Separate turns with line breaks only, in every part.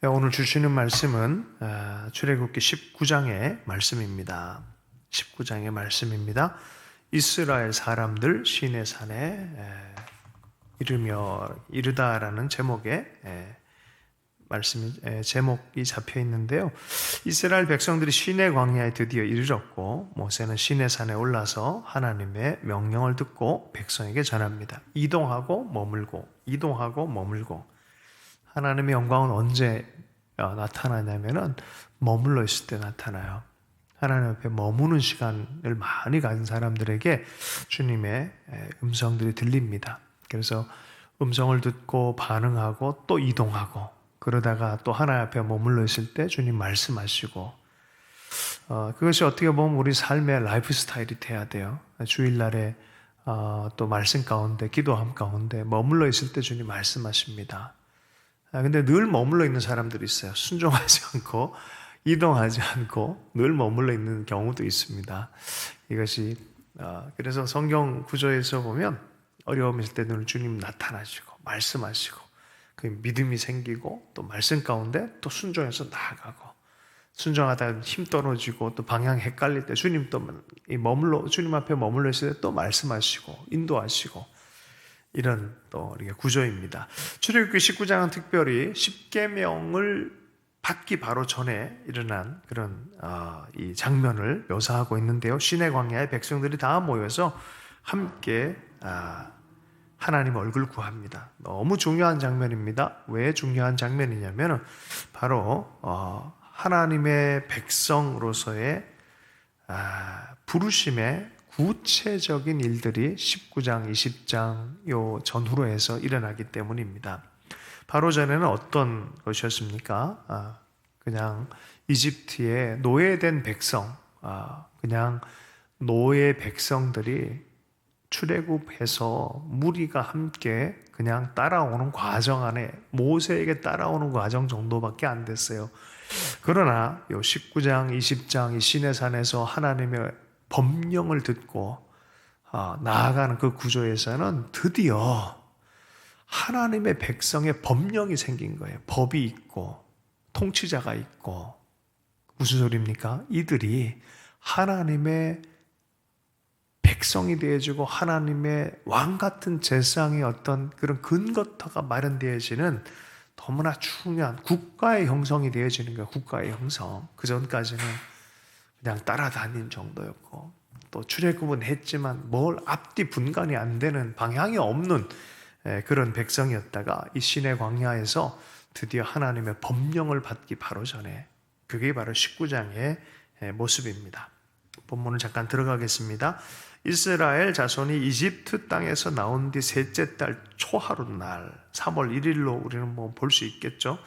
네, 오늘 주시는 말씀은 아, 출애굽기 19장의 말씀입니다. 19장의 말씀입니다. 이스라엘 사람들 시내 산에 에, 이르며 이르다라는 제목의 에, 말씀이 에, 제목이 잡혀 있는데요. 이스라엘 백성들이 시내 광야에 드디어 이르렀고 모세는 시내 산에 올라서 하나님의 명령을 듣고 백성에게 전합니다. 이동하고 머물고 이동하고 머물고 하나님의 영광은 언제 어, 나타나냐면은 머물러 있을 때 나타나요. 하나님 앞에 머무는 시간을 많이 가진 사람들에게 주님의 음성들이 들립니다. 그래서 음성을 듣고 반응하고 또 이동하고 그러다가 또 하나님 앞에 머물러 있을 때 주님 말씀하시고 어, 그것이 어떻게 보면 우리 삶의 라이프 스타일이 돼야 돼요. 주일날에 어, 또 말씀 가운데 기도함 가운데 머물러 있을 때 주님 말씀하십니다. 아, 근데 늘 머물러 있는 사람들이 있어요. 순종하지 않고, 이동하지 않고, 늘 머물러 있는 경우도 있습니다. 이것이, 어, 그래서 성경 구조에서 보면 어려움이 있을 때 늘 주님 나타나시고, 말씀하시고, 그 믿음이 생기고, 또 말씀 가운데 또 순종해서 나아가고, 순종하다 힘 떨어지고, 또 방향 헷갈릴 때 주님 또 머물러, 주님 앞에 머물러 있을 때 또 말씀하시고, 인도하시고, 이런 또 우리가 구조입니다. 출애굽기 19장은 특별히 10계명을 받기 바로 전에 일어난 그런 어, 이 장면을 묘사하고 있는데요. 시내 광야의 백성들이 다 모여서 함께 아, 하나님 얼굴 구합니다. 너무 중요한 장면입니다. 왜 중요한 장면이냐면 바로 어, 하나님의 백성으로서의 아, 부르심의 구체적인 일들이 19장, 20장 요 전후로 해서 일어나기 때문입니다. 바로 전에는 어떤 것이었습니까? 아, 그냥 이집트의 노예된 백성, 아, 그냥 노예 백성들이 출애굽해서 무리가 함께 그냥 따라오는 과정 안에 모세에게 따라오는 과정 정도밖에 안 됐어요. 그러나 요 19장, 20장 이 시내산에서 하나님의 법령을 듣고 어, 나아가는 그 구조에서는 드디어 하나님의 백성의 법령이 생긴 거예요. 법이 있고 통치자가 있고 무슨 소리입니까? 이들이 하나님의 백성이 되어지고 하나님의 왕 같은 재상의 어떤 그런 근거터가 마련되어지는 너무나 중요한 국가의 형성이 되어지는 거예요. 국가의 형성. 그 전까지는 그냥 따라다닌 정도였고 또 출애굽은 했지만 뭘 앞뒤 분간이 안 되는 방향이 없는 그런 백성이었다가 이 신의 광야에서 드디어 하나님의 법령을 받기 바로 전에 그게 바로 19장의 모습입니다. 본문을 잠깐 들어가겠습니다. 이스라엘 자손이 이집트 땅에서 나온 뒤 셋째 달 초하루 날 3월 1일로 우리는 뭐 볼 수 있겠죠.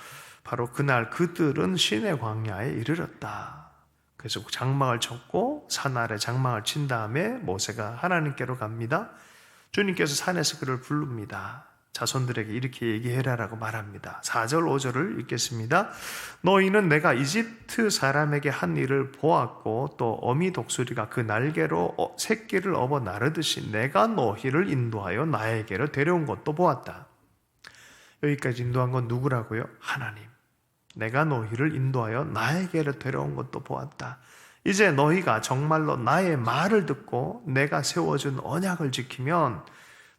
바로 그날 그들은 신의 광야에 이르렀다. 그래서 장막을 쳤고 산 아래 장막을 친 다음에 모세가 하나님께로 갑니다. 주님께서 산에서 그를 부릅니다. 자손들에게 이렇게 얘기해라라고 말합니다. 4절 5절을 읽겠습니다. 너희는 내가 이집트 사람에게 한 일을 보았고 또 어미 독수리가 그 날개로 어, 새끼를 업어 나르듯이 내가 너희를 인도하여 나에게로 데려온 것도 보았다. 여기까지 인도한 건 누구라고요? 하나님. 내가 너희를 인도하여 나에게로 데려온 것도 보았다. 이제 너희가 정말로 나의 말을 듣고 내가 세워준 언약을 지키면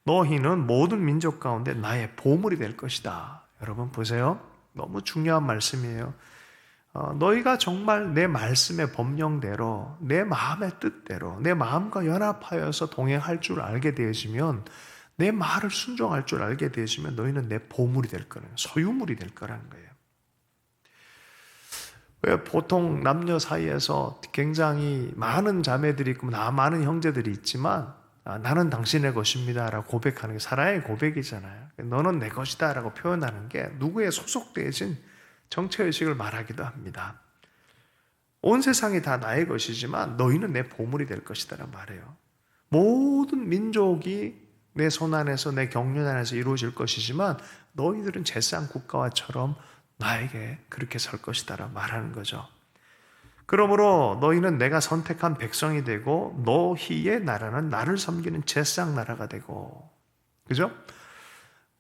너희는 모든 민족 가운데 나의 보물이 될 것이다. 여러분 보세요. 너무 중요한 말씀이에요. 어, 너희가 정말 내 말씀의 법령대로 내 마음의 뜻대로 내 마음과 연합하여서 동행할 줄 알게 되어지면 내 말을 순종할 줄 알게 되어지면 너희는 내 보물이 될 거예요. 소유물이 될 거라는 거예요. 왜 보통 남녀 사이에서 굉장히 많은 자매들이 있고 나 많은 형제들이 있지만 아, 나는 당신의 것입니다라고 고백하는 게 사랑의 고백이잖아요. 너는 내 것이다라고 표현하는 게 누구에 소속되어진 정체 의식을 말하기도 합니다. 온 세상이 다 나의 것이지만 너희는 내 보물이 될 것이다라고 말해요. 모든 민족이 내 손 안에서 내 경륜 안에서 이루어질 것이지만 너희들은 제상 국가와처럼 나에게 그렇게 설 것이다라 말하는 거죠. 그러므로 너희는 내가 선택한 백성이 되고 너희의 나라는 나를 섬기는 제상 나라가 되고 그죠?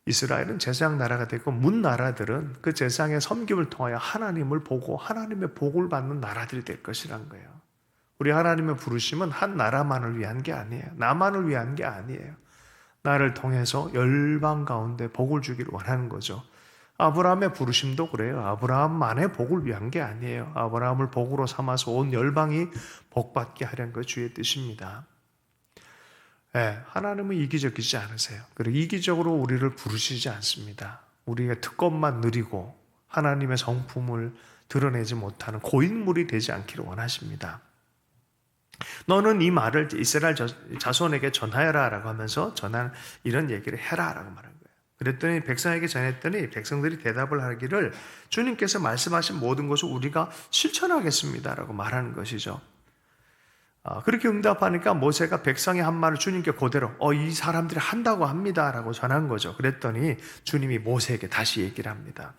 이스라엘은 제사장 나라가 됐고 문 나라들은 그 제사장의 섬김을 통하여 하나님을 보고 하나님의 복을 받는 나라들이 될 것이란 거예요. 우리 하나님의 부르심은 한 나라만을 위한 게 아니에요. 나만을 위한 게 아니에요. 나를 통해서 열방 가운데 복을 주기를 원하는 거죠. 아브라함의 부르심도 그래요. 아브라함만의 복을 위한 게 아니에요. 아브라함을 복으로 삼아서 온 열방이 복받게 하려는 것 주의 뜻입니다. 네, 하나님은 이기적이지 않으세요. 그리고 이기적으로 우리를 부르시지 않습니다. 우리가 특권만 누리고 하나님의 성품을 드러내지 못하는 고인물이 되지 않기를 원하십니다. 너는 이 말을 이스라엘 자손에게 전하여라 라고 하면서 전한 이런 얘기를 해라 라고 거예요. 그랬더니 백성에게 전했더니 백성들이 대답을 하기를 주님께서 말씀하신 모든 것을 우리가 실천하겠습니다 라고 말하는 것이죠. 아, 그렇게 응답하니까 모세가 백성의 한 말을 주님께 그대로 어, 이 사람들이 한다고 합니다라고 전한 거죠. 그랬더니 주님이 모세에게 다시 얘기를 합니다.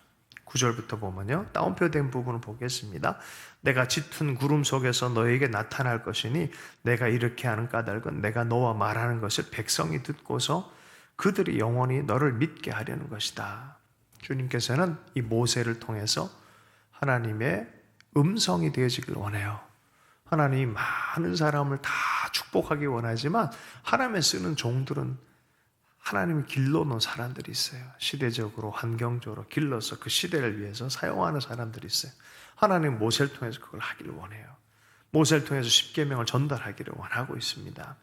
9절부터 보면요. 다운표된 부분을 보겠습니다. 내가 짙은 구름 속에서 너에게 나타날 것이니 내가 이렇게 하는 까닭은 내가 너와 말하는 것을 백성이 듣고서 그들이 영원히 너를 믿게 하려는 것이다. 주님께서는 이 모세를 통해서 하나님의 음성이 되어지길 원해요. 하나님이 많은 사람을 다 축복하기 원하지만 하나님의 쓰는 종들은 하나님이 길러놓은 사람들이 있어요. 시대적으로, 환경적으로 길러서 그 시대를 위해서 사용하는 사람들이 있어요. 하나님 모세를 통해서 그걸 하기를 원해요. 모세를 통해서 십계명을 전달하기를 원하고 있습니다.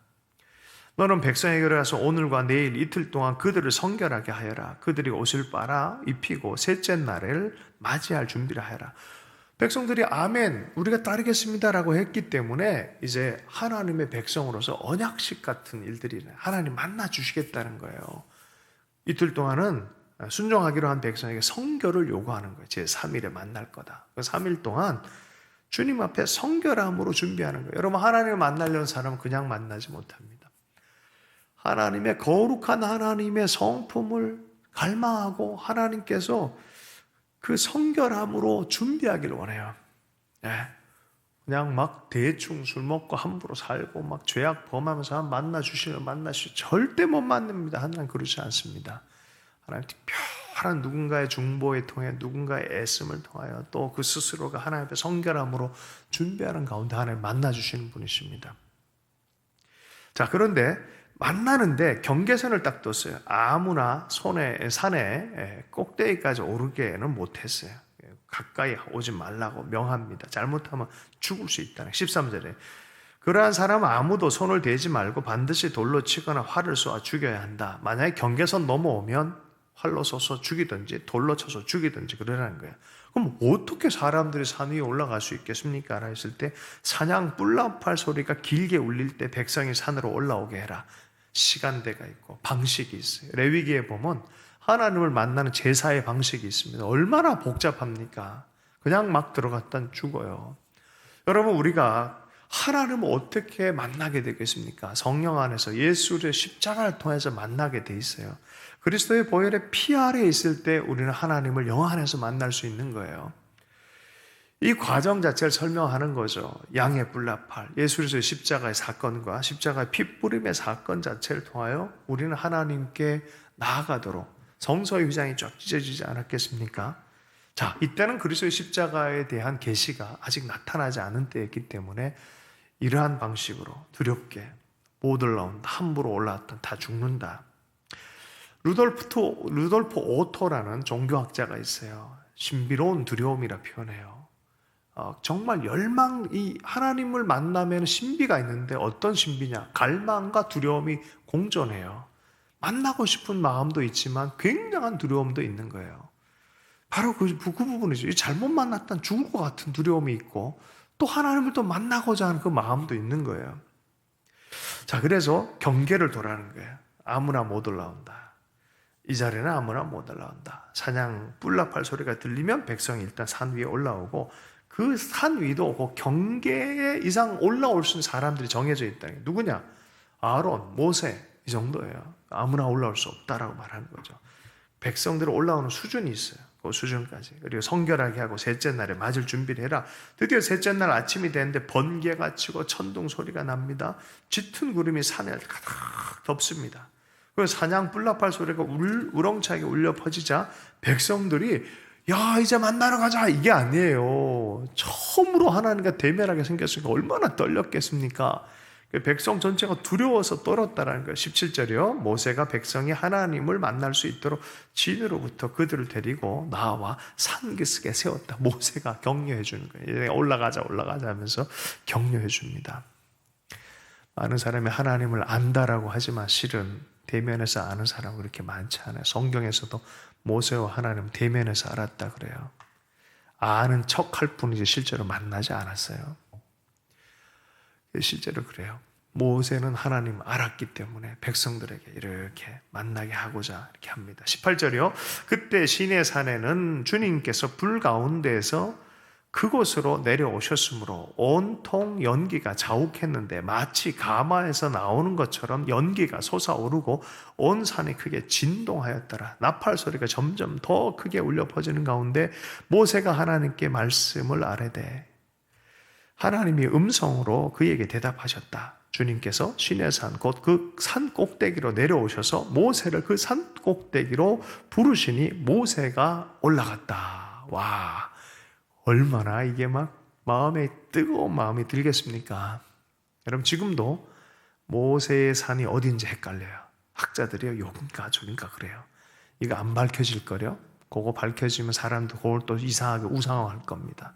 너는 백성에게 가서 오늘과 내일 이틀 동안 그들을 성결하게 하여라. 그들이 옷을 빨아 입히고 셋째 날을 맞이할 준비를 하여라. 백성들이 아멘, 우리가 따르겠습니다라고 했기 때문에 이제 하나님의 백성으로서 언약식 같은 일들이 하나님 만나 주시겠다는 거예요. 이틀 동안은 순종하기로 한 백성에게 성결을 요구하는 거예요. 제 3일에 만날 거다. 그 3일 동안 주님 앞에 성결함으로 준비하는 거예요. 여러분 하나님을 만나려는 사람은 그냥 만나지 못합니다. 하나님의 거룩한 하나님의 성품을 갈망하고 하나님께서 그 성결함으로 준비하기를 원해요. 네. 그냥 막 대충 술 먹고 함부로 살고 막 죄악 범하면서 만나 주시면 만나 주 절대 못 만납니다. 하나님 그렇지 않습니다. 하나님 특별한 누군가의 중보에 통해 누군가의 애씀을 통하여 또 그 스스로가 하나님 앞에 성결함으로 준비하는 가운데 하나님 만나 주시는 분이십니다. 자 그런데 만나는데 경계선을 딱 뒀어요. 아무나 손에 산에 꼭대기까지 오르게는 못했어요. 가까이 오지 말라고 명합니다. 잘못하면 죽을 수 있다는 13절에 그러한 사람은 아무도 손을 대지 말고 반드시 돌로 치거나 활을 쏘아 죽여야 한다. 만약에 경계선 넘어오면 활로 쏘서 죽이든지 돌로 쳐서 죽이든지 그러라는 거예요. 그럼 어떻게 사람들이 산 위에 올라갈 수 있겠습니까? 라 했을 때 사냥 뿔라팔 소리가 길게 울릴 때 백성이 산으로 올라오게 해라. 시간대가 있고 방식이 있어요. 레위기에 보면 하나님을 만나는 제사의 방식이 있습니다. 얼마나 복잡합니까? 그냥 막 들어갔다 죽어요. 여러분 우리가 하나님을 어떻게 만나게 되겠습니까? 성령 안에서 예수의 십자가를 통해서 만나게 돼 있어요. 그리스도의 보혈의 피 아래 있을 때 우리는 하나님을 영 안에서 만날 수 있는 거예요. 이 과정 자체를 설명하는 거죠. 양의 뿔나팔, 예수의 십자가의 사건과 십자가의 핏부림의 사건 자체를 통하여 우리는 하나님께 나아가도록 성서의 휘장이 쫙 찢어지지 않았겠습니까? 자, 이때는 그리스도의 십자가에 대한 계시가 아직 나타나지 않은 때였기 때문에 이러한 방식으로 두렵게 못 올라온다, 함부로 올라왔다, 다 죽는다. 루돌프, 루돌프 오토라는 종교학자가 있어요. 신비로운 두려움이라 표현해요. 어, 정말 열망, 이 하나님을 만나면 신비가 있는데 어떤 신비냐? 갈망과 두려움이 공존해요. 만나고 싶은 마음도 있지만 굉장한 두려움도 있는 거예요. 바로 그, 그 부분이죠. 잘못 만났던 죽을 것 같은 두려움이 있고 또 하나님을 또 만나고자 하는 그 마음도 있는 거예요. 자, 그래서 경계를 도라는 거예요. 아무나 못 올라온다. 이 자리는 아무나 못 올라온다. 사냥 뿔락팔 소리가 들리면 백성이 일단 산 위에 올라오고 그 산 위도 그 경계 이상 올라올 수 있는 사람들이 정해져 있다. 누구냐? 아론, 모세 이 정도예요. 아무나 올라올 수 없다라고 말하는 거죠. 백성들 올라오는 수준이 있어요. 그 수준까지. 그리고 성결하게 하고 셋째 날에 맞을 준비를 해라. 드디어 셋째 날 아침이 되는데 번개가 치고 천둥 소리가 납니다. 짙은 구름이 산을 가득 덮습니다. 그 사냥 뿔나팔 소리가 울, 우렁차게 울려 퍼지자 백성들이 야 이제 만나러 가자 이게 아니에요. 처음으로 하나님과 대면하게 생겼으니까 얼마나 떨렸겠습니까? 그 백성 전체가 두려워서 떨었다라는 거예요. 17절이요. 모세가 백성이 하나님을 만날 수 있도록 진으로부터 그들을 데리고 나와 산기슭에 세웠다. 모세가 격려해 주는 거예요. 올라가자 올라가자 하면서 격려해 줍니다. 많은 사람이 하나님을 안다라고 하지만 실은 대면에서 아는 사람은 그렇게 많지 않아요. 성경에서도 모세와 하나님 대면에서 알았다 그래요. 아는 척할 뿐이지 실제로 만나지 않았어요. 실제로 그래요. 모세는 하나님 알았기 때문에 백성들에게 이렇게 만나게 하고자 이렇게 합니다. 18절이요. 그때 시내 산에는 주님께서 불 가운데에서 그곳으로 내려오셨으므로 온통 연기가 자욱했는데 마치 가마에서 나오는 것처럼 연기가 솟아오르고 온 산이 크게 진동하였더라. 나팔 소리가 점점 더 크게 울려 퍼지는 가운데 모세가 하나님께 말씀을 아뢰되 하나님이 음성으로 그에게 대답하셨다. 주님께서 시내산 곧 그 산 꼭대기로 내려오셔서 모세를 그 산 꼭대기로 부르시니 모세가 올라갔다. 와. 얼마나 이게 막 마음에 뜨거운 마음이 들겠습니까? 여러분 지금도 모세의 산이 어딘지 헷갈려요. 학자들이요 여긴가 저긴가 그래요. 이거 안 밝혀질 거려. 그거 밝혀지면 사람도 그걸 또 이상하게 우상화할 겁니다.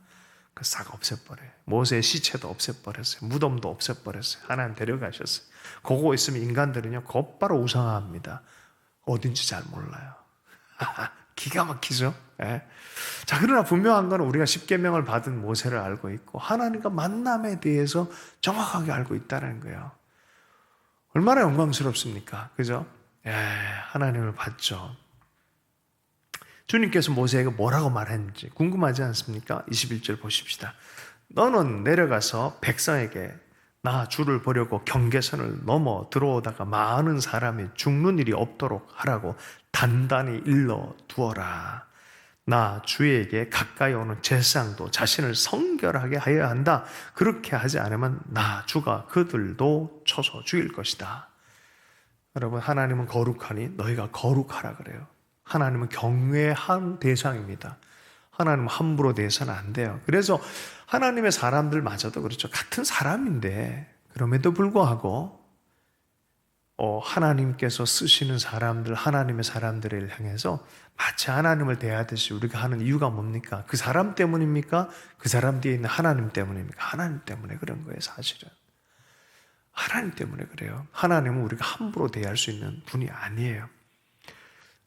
그싹 없애버려요. 모세의 시체도 없애버렸어요. 무덤도 없애버렸어요. 하나님 데려가셨어요. 그거 있으면 인간들은요 곧바로 우상화합니다. 어딘지 잘 몰라요. 기가 막히죠. 예. 자, 그러나 분명한 건 우리가 십계명을 받은 모세를 알고 있고 하나님과 만남에 대해서 정확하게 알고 있다는 거예요. 얼마나 영광스럽습니까? 그죠? 예, 하나님을 봤죠. 주님께서 모세에게 뭐라고 말했는지 궁금하지 않습니까? 21절 보십시다. 너는 내려가서 백성에게 나 주를 보려고 경계선을 넘어 들어오다가 많은 사람이 죽는 일이 없도록 하라고 단단히 일러 두어라. 나 주에게 가까이 오는 제사장도 자신을 성결하게 하여야 한다. 그렇게 하지 않으면 나 주가 그들도 쳐서 죽일 것이다. 여러분 하나님은 거룩하니 너희가 거룩하라 그래요. 하나님은 경외한 대상입니다. 하나님 함부로 대해서는 안 돼요. 그래서 하나님의 사람들마저도 그렇죠. 같은 사람인데 그럼에도 불구하고 어, 하나님께서 쓰시는 사람들, 하나님의 사람들을 향해서 마치 하나님을 대하듯이 우리가 하는 이유가 뭡니까? 그 사람 때문입니까? 그 사람 뒤에 있는 하나님 때문입니까? 하나님 때문에 그런 거예요, 사실은. 하나님 때문에 그래요. 하나님은 우리가 함부로 대할 수 있는 분이 아니에요.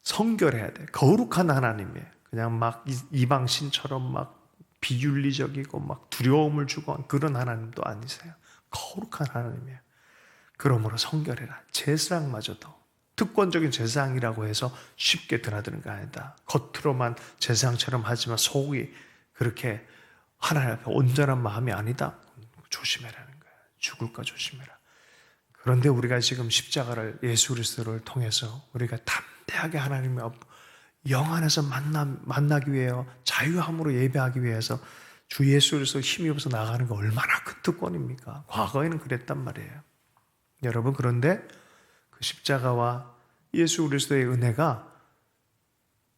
성결해야 돼. 거룩한 하나님이에요. 그냥 막 이방 신처럼 막 비윤리적이고 막 두려움을 주고 그런 하나님도 아니세요. 거룩한 하나님이에요. 그러므로 성결해라. 제사장마저도 특권적인 제사장이라고 해서 쉽게 드나드는 거 아니다. 겉으로만 제사장처럼 하지만 속이 그렇게 하나님 앞에 온전한 마음이 아니다. 조심해라는 거야. 죽을까 조심해라. 그런데 우리가 지금 십자가를 예수 그리스도를 통해서 우리가 담대하게 하나님의 영 안에서 만나, 만나기 위해서 자유함으로 예배하기 위해서 주 예수 그리스도 힘입어서 나가는 거 얼마나 큰 특권입니까? 과거에는 그랬단 말이에요. 여러분 그런데 그 십자가와 예수 그리스도의 은혜가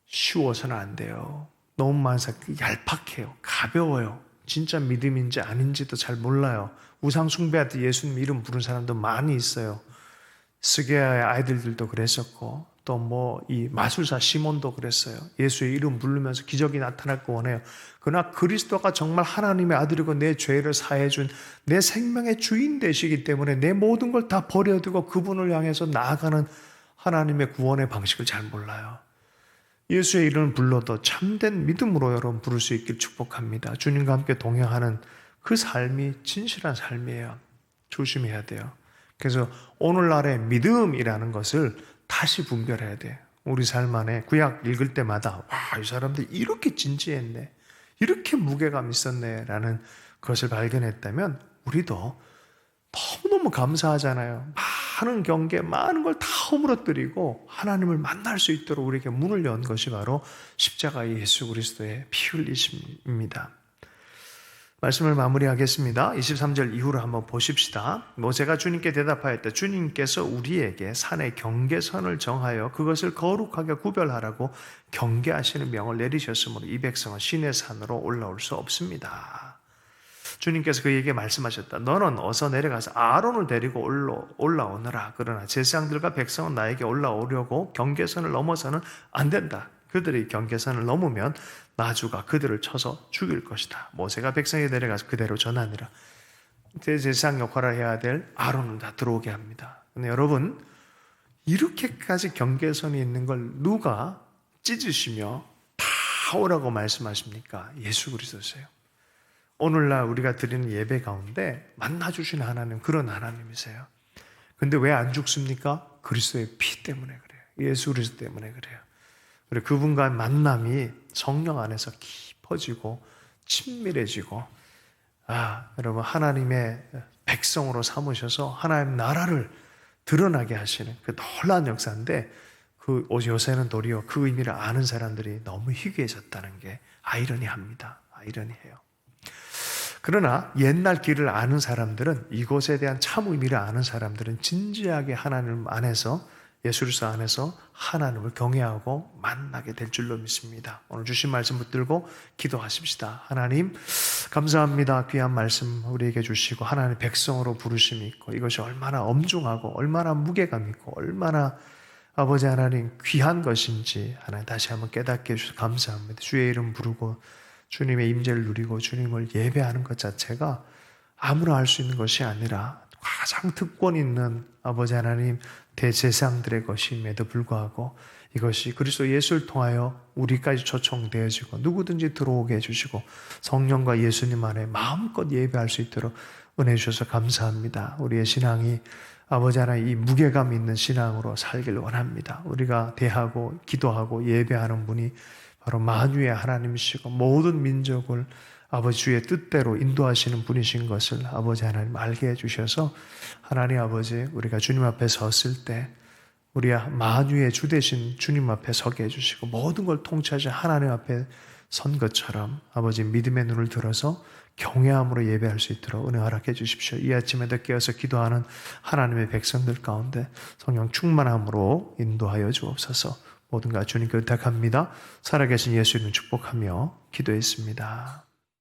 쉬워서는 안 돼요. 너무 많아서 얄팍해요. 가벼워요. 진짜 믿음인지 아닌지도 잘 몰라요. 우상 숭배하듯 예수님 이름 부른 사람도 많이 있어요. 스게아의 아이들도 그랬었고 또 뭐 이 마술사 시몬도 그랬어요. 예수의 이름 부르면서 기적이 나타날 거 원해요. 그러나 그리스도가 정말 하나님의 아들이고 내 죄를 사해 준 내 생명의 주인 되시기 때문에 내 모든 걸 다 버려두고 그분을 향해서 나아가는 하나님의 구원의 방식을 잘 몰라요. 예수의 이름을 불러도 참된 믿음으로 여러분 부를 수 있길 축복합니다. 주님과 함께 동행하는 그 삶이 진실한 삶이에요. 조심해야 돼요. 그래서 오늘날의 믿음이라는 것을 다시 분별해야 돼. 우리 삶 안에 구약 읽을 때마다 와, 이 사람들 이렇게 진지했네. 이렇게 무게감 있었네. 라는 것을 발견했다면 우리도 너무너무 감사하잖아요. 많은 경계, 많은 걸 다 허물어뜨리고 하나님을 만날 수 있도록 우리에게 문을 연 것이 바로 십자가의 예수 그리스도의 피 흘리심입니다. 말씀을 마무리하겠습니다. 23절 이후로 한번 보십시다. 모세가 주님께 대답하였다. 주님께서 우리에게 산의 경계선을 정하여 그것을 거룩하게 구별하라고 경계하시는 명을 내리셨으므로 이 백성은 신의 산으로 올라올 수 없습니다. 주님께서 그에게 말씀하셨다. 너는 어서 내려가서 아론을 데리고 올라, 올라오너라. 그러나 제사장들과 백성은 나에게 올라오려고 경계선을 넘어서는 안 된다. 그들이 경계선을 넘으면 나주가 그들을 쳐서 죽일 것이다. 모세가 백성에 내려가서 그대로 전하니라. 대제사장 역할을 해야 될 아론은 다 들어오게 합니다. 근데 여러분 이렇게까지 경계선이 있는 걸 누가 찢으시며 다 오라고 말씀하십니까? 예수 그리스도세요. 오늘날 우리가 드리는 예배 가운데 만나주신 하나님 그런 하나님이세요. 근데 왜 안 죽습니까? 그리스도의 피 때문에 그래요. 예수 그리스도 때문에 그래요. 그리고 그분과의 만남이 성령 안에서 깊어지고 친밀해지고 아 여러분 하나님의 백성으로 삼으셔서 하나님 나라를 드러나게 하시는 그 놀라운 역사인데 그 요새는 도리어 그 의미를 아는 사람들이 너무 희귀해졌다는 게 아이러니합니다. 아이러니해요. 그러나 옛날 길을 아는 사람들은 이곳에 대한 참 의미를 아는 사람들은 진지하게 하나님 안에서 예수 그리스도 안에서 하나님을 경외하고 만나게 될 줄로 믿습니다. 오늘 주신 말씀 붙들고 기도하십시다. 하나님 감사합니다. 귀한 말씀 우리에게 주시고 하나님 백성으로 부르심이 있고 이것이 얼마나 엄중하고 얼마나 무게감 있고 얼마나 아버지 하나님 귀한 것인지 하나님 다시 한번 깨닫게 해주셔서 감사합니다. 주의 이름 부르고 주님의 임재를 누리고 주님을 예배하는 것 자체가 아무나 할 수 있는 것이 아니라 가장 특권 있는 아버지 하나님 대제사장들의 것임에도 불구하고 이것이 그리스도 예수를 통하여 우리까지 초청되어지고 누구든지 들어오게 해주시고 성령과 예수님 안에 마음껏 예배할 수 있도록 은혜 주셔서 감사합니다. 우리의 신앙이 아버지 하나님 이 무게감 있는 신앙으로 살길 원합니다. 우리가 대하고 기도하고 예배하는 분이 바로 만유의 하나님이시고 모든 민족을 아버지 주의 뜻대로 인도하시는 분이신 것을 아버지 하나님 알게 해주셔서 하나님 아버지 우리가 주님 앞에 섰을 때 우리 만유의 주 대신 주님 앞에 서게 해주시고 모든 걸 통치하신 하나님 앞에 선 것처럼 아버지 믿음의 눈을 들어서 경외함으로 예배할 수 있도록 은혜 허락해 주십시오. 이 아침에도 깨어서 기도하는 하나님의 백성들 가운데 성령 충만함으로 인도하여 주옵소서. 모든 가 주님께 의탁합니다. 살아계신 예수님 축복하며 기도했습니다.